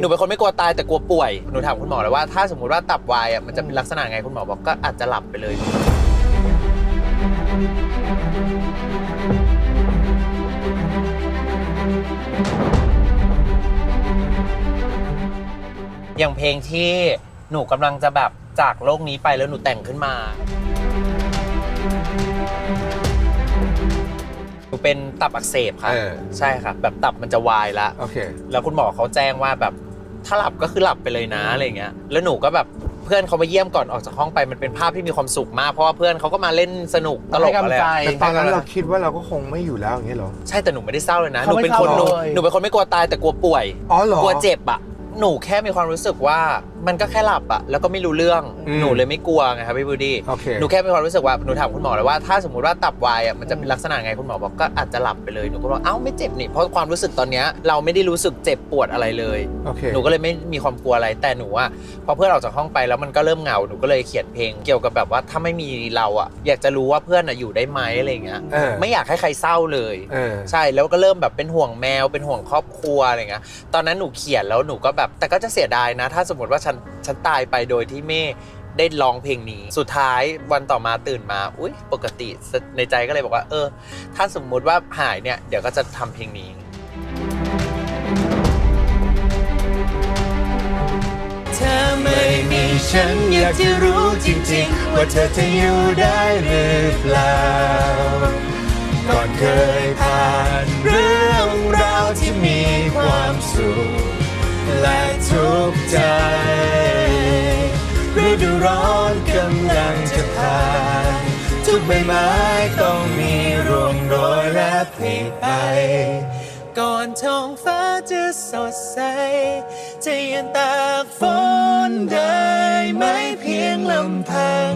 หนูเป็นคนไม่กลัวตายแต่กลัวป่วย หนูถามคุณหมอเลยว่าถ้าสมมติว่าตับวายอะมันจะเป็นลักษณะไงคุณหมอบอกก็อาจจะหลับไปเลย อย่างเพลงที่หนูกำลังจะแบบจากโลกนี้ไปแล้วหนูแต่งขึ้นมา หนูเป็นตับอักเสบค่ะ เออ ใช่ค่ะ แบบตับมันจะวายละ โอเค แล้วคุณหมอเขาแจ้งว่าแบบ ถ้าหลับก็คือหลับไปเลยนะอะไรเงี้ยแล้วหนูก็แบบเพื่อนเขามาเยี่ยมก่อนออกจากห้องไปมันเป็นภาพที่มีความสุขมากเพราะว่าเพื่อนเขาก็มาเล่นสนุกตลกอะไรอะแต่ตอนนั้นเราคิดว่าเราก็คงไม่อยู่แล้วอย่างเงี้ยเหรอ ใช่แต่หนูไม่ได้เศร้าเลยนะหเขานูไม่เป็นคนเศร้าหนูเลยหนูเป็นคนไม่กลัวตายแต่กลัวป่วยอ๋อเหรอกลัวเจ็บอะ หนูแค่มีความรู้สึกว่ามันก็แค่หลับอะแล้วก็ไม่รู้เรื่องอืมหนูเลยไม่กลัวไงครับพี่บูดี้โอเค หนูแค่มีความรู้สึกว่าหนูถามคุณหมอเลยว่าถ้าสมมติว่าตับวายอะมันจะเป็นลักษณะไงคุณหมอบอกก็อาจจะหลับไปเลยหนูก็บอกเอ้าไม่เจ็บนี่เพราะความรู้สึกตอนเนี้ยเราไม่ได้รู้สึกเจ็บปวดอะไรเลย โอเค หนูก็เลยไม่มีความกลัวอะไรแต่หนูอะพอเพื่อนออกจากห้องไปแล้วมันก็เริ่มเหงาหนูก็เลยเขียนเพลงเกี่ยวกับแบบว่าถ้าไม่มีเราอะอยากจะรู้ว่าเพื่อนอะอยู่ได้ไหมอะไรอย่างเงี้ยเออ ไม่อยากให้ใครเศร้าเลย เออ ใช่แล้วก็เริ่มแบบเป็นห่วงแมวเป็นห่วงครอบครัวอะไรเงี้ยตอนนั้นหนูเขียนแล้วหนูก็แบบแต่ก็จะเสียดายนะ ถ้าสมมติว่าฉันฉันตายไปโดยที่ไม่ได้ร้องเพลงนี้ สุดท้ายวันต่อมาตื่นมา อุ้ยปกติในใจก็เลยบอกว่า เออ ถ้าสมมุติว่าหายเนี่ย เดี๋ยวก็จะทำเพลงนี้ เธอไม่มีฉันอยากจะรู้จริง ๆ ว่าเธอจะอยู่ได้หรือเปล่าก่อนเคย ทุกข์ใจฤดูร้อนกำลังจะผ่านทุกใบไม้ต้องมีร่วงโรยและผลิไป ก่อนท้องฟ้าจะสดใส จะยันตากฝนได้ไหมเพียงลำพัง